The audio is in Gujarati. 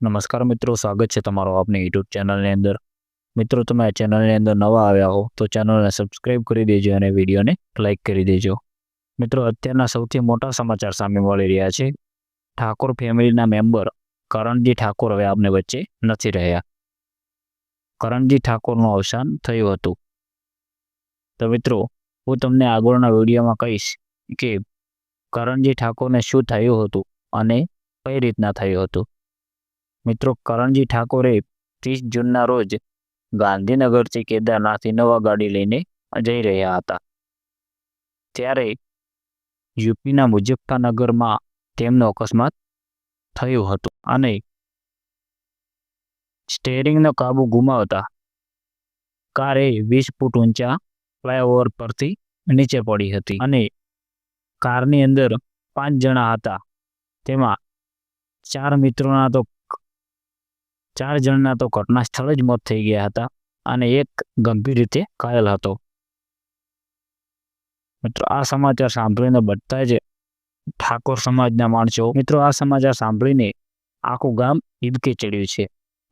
નમસ્કાર મિત્રો, સ્વાગત છે તમારો આપની યુટ્યુબ ચેનલની અંદર. મિત્રો, તમે આ ચેનલની અંદર નવા આવ્યા હો, તો ચેનલને સબસ્ક્રાઇબ કરી દેજો અને વિડીયોને લાઇક કરી દેજો. મિત્રો, અત્યારના સૌથી મોટા સમાચાર સામે મળી રહ્યા છે. ઠાકોર ફેમિલીના મેમ્બર કરણજી ઠાકોર હવે આપને વચ્ચે નથી રહ્યા. કરણજી ઠાકોરનું અવસાન થયું હતું. તો મિત્રો, હું તમને આગળના વિડીયોમાં કહીશ કે કરણજી ઠાકોરને શું થયું હતું અને કઈ રીતના થયું હતું. મિત્રો કરણજી ઠાકોરે ત્રીસ જૂનના રોજ ગાંધીનગરથી કેદારનાથ ઇનોવા ગાડી લઈને જઈ રહ્યા હતા. ત્યારે યુપીના મુઝફ્ફરનગરમાં તેમનો અકસ્માત થયો હતો અને સ્ટેરિંગનો કાબુ ગુમાવતા કારે વીસ ફૂટ ઊંચા ફ્લાયઓવર પરથી નીચે પડી હતી અને કારની અંદર પાંચ જણા હતા. તેમાં ચાર મિત્રોના તો ચાર જણના તો ઘટના સ્થળે જ મોત થઈ ગયા હતા અને એક ગંભીર રીતે ઘાયલ હતો. મિત્રો, આ સમાચાર સાંભળીને બધા જ ઠાકોર સમાજના માણસો મિત્રો, આ સમાચાર સાંભળીને આખું ગામ ઈદકે ચડ્યું છે.